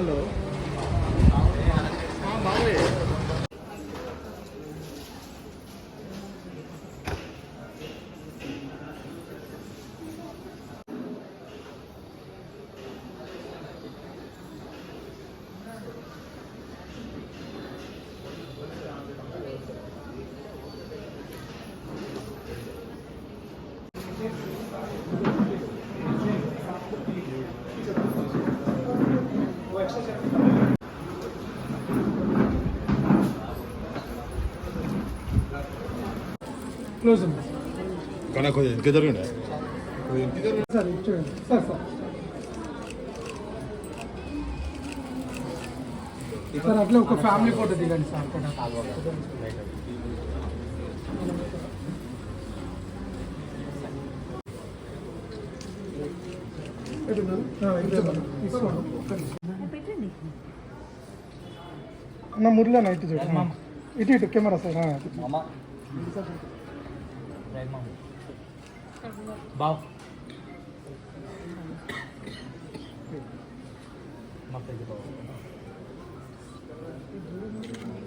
Hello Thank you. Close కానీ కొంచెం ఇంకా జరగండి సార్ చూడండి సార్ సార్ సార్ అట్లా ఒక ఫ్యామిలీ ఫోటో దిగండి సార్ అన్న మురళి నైట్ చూడండి ఇటు ఇటు కెమెరా సార్ ఆ, బావ్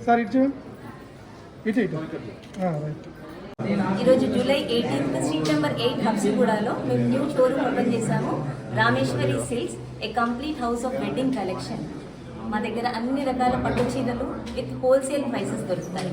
సార్ ఇటు చూడండి ఇటు ఇటు ఆ, రైట్ ఈరోజు July eighteenth street number eight హబ్సిగూడలో మేము న్యూ షోరూమ్ ఓపెన్ చేశాము. Rameshwari silks a complete house of wedding collection మా దగ్గర అన్ని రకాల పట్టు చీరలు విత్ హోల్సేల్ ప్రైసెస్ దొరుకుతాయి.